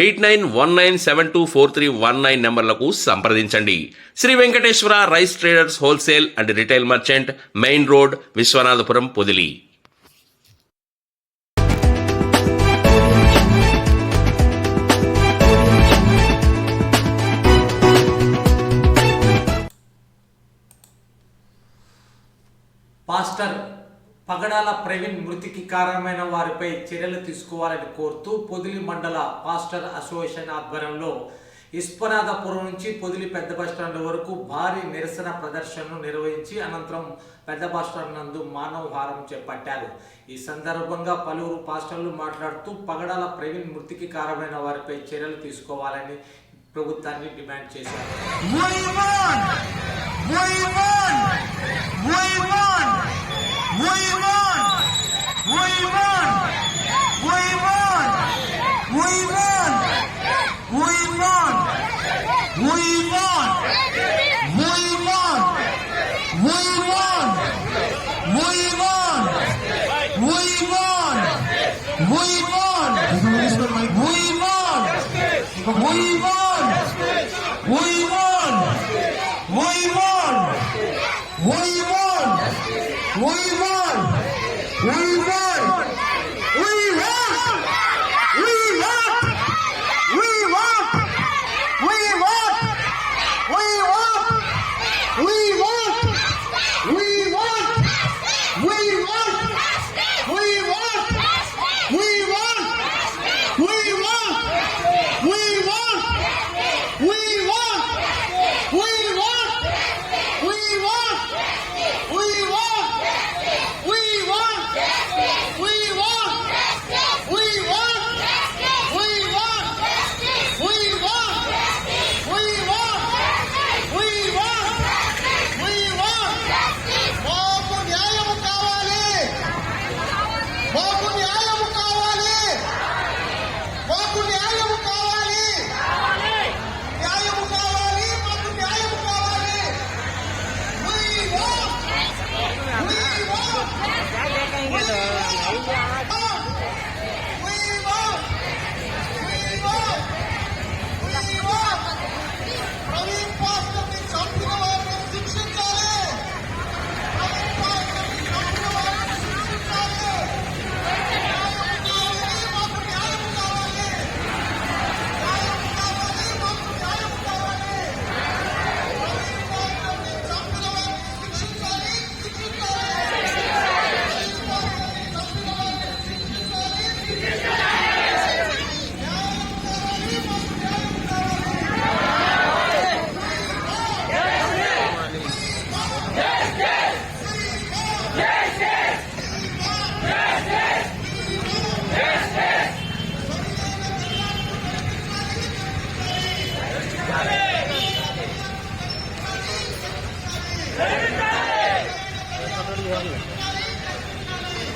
eight nine one nine seven two four three one nine నెంబర్లకు సంప్రదించండి. Shri Venkateswara rice traders wholesale and retail merchant main road Vishwanathapuram Podili. Pastor Pagadala Praveen మృతికి కారణమైన వారిపై చర్యలు తీసుకోవాలని కోరుతూ పొదిలి మండల పాస్టర్ అసోసియేషన్ ఆధ్వర్యంలో ఇస్పనాథపురం నుంచి పొదిలి పెద్ద బస్టాండ్ వరకు భారీ నిరసన ప్రదర్శనను నిర్వహించి అనంతరం పెద్ద బస్టాండ్ నందు మానవహారం చేపట్టారు. ఈ సందర్భంగా పలువురు పాస్టర్లు మాట్లాడుతూ పగడాల ప్రవీణ్ మృతికి కారణమైన వారిపై చర్యలు తీసుకోవాలని ప్రభుత్వాన్ని డిమాండ్ చేశారు. We won! We won! We won! We won! We won! Uyman! Uyman! Uyman! Uyman! Uyman! Uyman! We won! We won!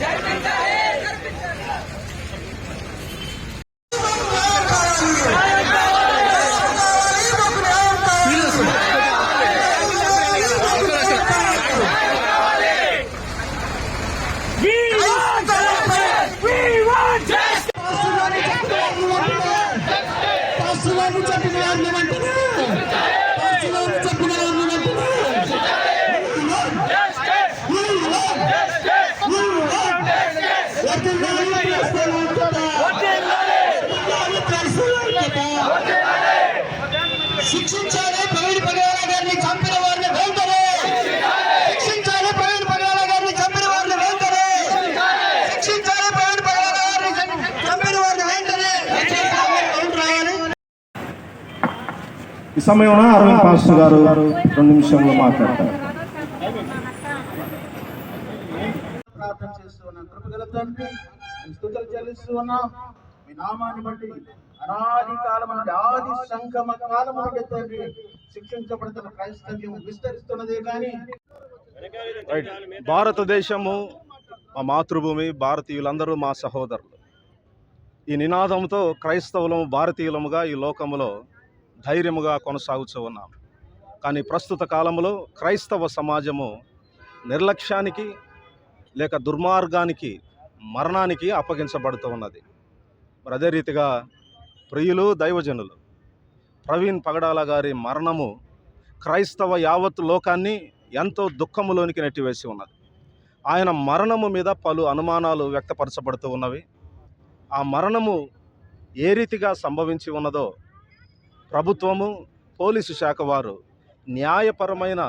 జై ఈ సమయంలో అరవింద్ పాస్టర్ గారు రెండు నిమిషంలో మాట్లాడతారు. ప్రార్థన చేస్తూ ఉన్నాం. కృపగల తండ్రి మీ స్తుతులు చెల్లిస్తూ ఉన్నాం. మీ నామాన్ని బట్టి అనాది కాలం నుండి ఆది సంగమ కాలం నుండి తండ్రి శిక్షించబడుతున్న క్రైస్తవ్యం విస్తరిస్తున్నదే కానీ భారతదేశము మా మాతృభూమి భారతీయులందరూ మా సహోదరులు. ఈ నినాదంతో క్రైస్తవులము భారతీయులముగా ఈ లోకములో ధైర్యముగా కొనసాగుతూ ఉన్నాం కానీ ప్రస్తుత కాలంలో క్రైస్తవ సమాజము నిర్లక్ష్యానికి లేక దుర్మార్గానికి మరణానికి అప్పగించబడుతూ ఉన్నది. మరి అదే రీతిగా ప్రియులు దైవజనులు ప్రవీణ్ పగడాల గారి మరణము క్రైస్తవ యావత్ లోకాన్ని ఎంతో దుఃఖములోనికి నెట్టివేసి ఉన్నది. ఆయన మరణము మీద పలు అనుమానాలు వ్యక్తపరచబడుతూ ఉన్నవి. ఆ మరణము ఏ రీతిగా సంభవించి ఉన్నదో ప్రభుత్వము పోలీసు శాఖ వారు న్యాయపరమైన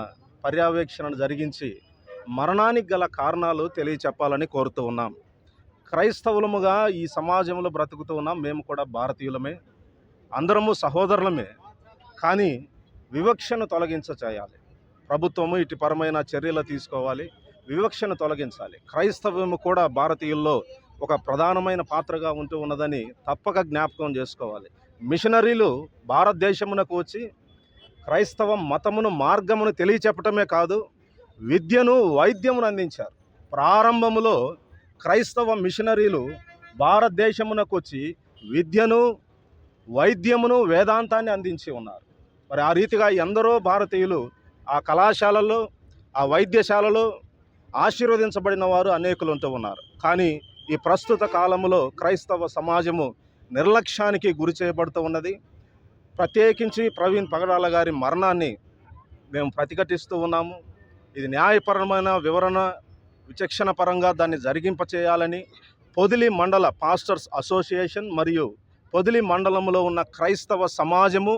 పర్యవేక్షణను జరిగించి మరణానికి గల కారణాలు తెలియచెప్పాలని కోరుతూ ఉన్నాం. క్రైస్తవులముగా ఈ సమాజంలో బ్రతుకుతూ ఉన్నాం. మేము కూడా భారతీయులమే అందరము సహోదరులమే. కానీ వివక్షను తొలగించ చేయాలి. ప్రభుత్వము ఇటు పరమైన చర్యలు తీసుకోవాలి. వివక్షను తొలగించాలి. క్రైస్తవము కూడా భారతీయుల్లో ఒక ప్రధానమైన పాత్రగా ఉంటూ ఉన్నదని తప్పక జ్ఞాపకం చేసుకోవాలి. మిషనరీలు భారతదేశమునకు వచ్చి క్రైస్తవ మతమును మార్గమును తెలియచెప్పటమే కాదు విద్యను వైద్యమును అందించారు. ప్రారంభములో క్రైస్తవ మిషనరీలు భారతదేశమునకు వచ్చి విద్యను వైద్యమును వేదాంతాన్ని అందించి ఉన్నారు. మరి ఆ రీతిగా ఎందరో భారతీయులు ఆ కళాశాలలో ఆ వైద్యశాలలో ఆశీర్వదించబడిన వారు అనేకులు ఉంటూ ఉన్నారు. కానీ ఈ ప్రస్తుత కాలంలో క్రైస్తవ సమాజము నిర్లక్ష్యానికి గురి చేయబడుతూ ఉన్నది. ప్రత్యేకించి ప్రవీణ్ పగడాల గారి మరణాన్ని మేము ప్రతిఘటిస్తూ ఉన్నాము. ఇది న్యాయపరమైన వివరణ విచక్షణ పరంగా దాన్ని జరిగింపచేయాలని పొదిలి మండల పాస్టర్స్ అసోసియేషన్ మరియు పొదిలి మండలంలో ఉన్న క్రైస్తవ సమాజము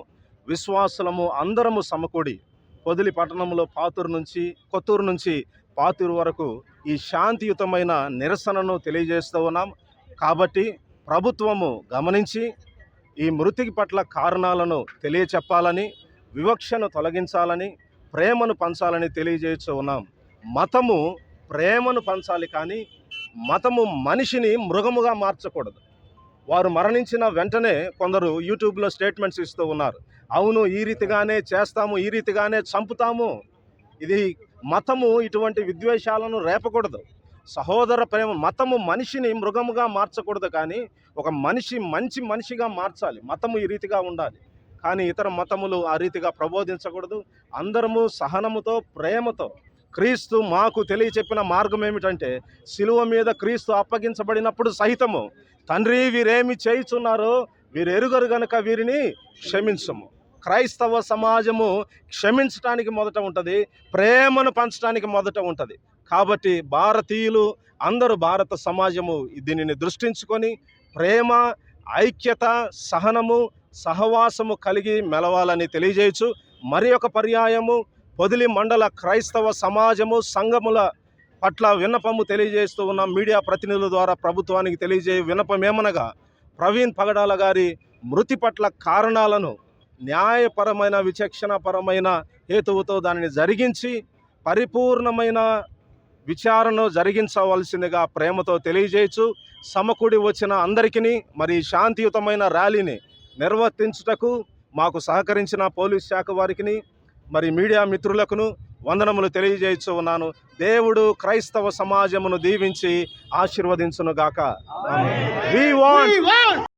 విశ్వాసులము అందరము సమకూడి పొదిలి పట్టణంలో పాతూరు నుంచి కొత్తూరు నుంచి పాతూరు వరకు ఈ శాంతియుతమైన నిరసనను తెలియజేస్తూ ఉన్నాం. కాబట్టి ప్రభుత్వము గమనించి ఈ మృతికి పట్ల కారణాలను తెలియచెప్పాలని వివక్షను తొలగించాలని ప్రేమను పంచాలని తెలియజేస్తూ ఉన్నాం. మతము ప్రేమను పంచాలి కానీ మతము మనిషిని మృగముగా మార్చకూడదు. వారు మరణించిన వెంటనే కొందరు యూట్యూబ్లో స్టేట్మెంట్స్ ఇస్తూ ఉన్నారు. అవును ఈ రీతిగానే చేస్తాము ఈ రీతిగానే చంపుతాము. ఇది మతము ఇటువంటి విద్వేషాలను రేపకూడదు. సహోదర ప్రేమ మతము మనిషిని మృగముగా మార్చకూడదు కానీ ఒక మనిషి మంచి మనిషిగా మార్చాలి. మతము ఈ రీతిగా ఉండాలి. కానీ ఇతర మతములు ఆ రీతిగా ప్రబోధించకూడదు. అందరము సహనముతో ప్రేమతో క్రీస్తు మాకు తెలియచెప్పిన మార్గం ఏమిటంటే శిలువ మీద క్రీస్తు అప్పగించబడినప్పుడు సహితము తండ్రి వీరేమి చేయుచున్నారో వీరు ఎరుగరు వీరిని క్షమించము. క్రైస్తవ సమాజము క్షమించటానికి మొదట ఉంటుంది ప్రేమను పంచడానికి మొదట ఉంటుంది. కాబట్టి భారతీయులు అందరూ భారత సమాజము దీనిని దృష్టించుకొని ప్రేమ ఐక్యత సహనము సహవాసము కలిగి మెలవాలని తెలియజేయచ్చు. మరి ఒక పర్యాయము పొదిలి మండల క్రైస్తవ సమాజము సంఘముల పట్ల విన్నపము తెలియజేస్తూ ఉన్న మీడియా ప్రతినిధుల ద్వారా ప్రభుత్వానికి తెలియజేయ విన్నపం ఏమనగా ప్రవీణ్ పగడాల గారి మృతి పట్ల కారణాలను న్యాయపరమైన విచక్షణపరమైన హేతువుతో దానిని జరిగించి పరిపూర్ణమైన విచారణ జరిగించవలసిందిగా ప్రేమతో తెలియజేయచ్చు. సమకూడి వచ్చిన అందరికీ మరి శాంతియుతమైన ర్యాలీని నిర్వర్తించుటకు మాకు సహకరించిన పోలీస్ శాఖ వారికి మరి మీడియా మిత్రులకును వందనములు తెలియజేయచ్చు ఉన్నాను. దేవుడు క్రైస్తవ సమాజమును దీవించి ఆశీర్వదించును గాక వి వాంట్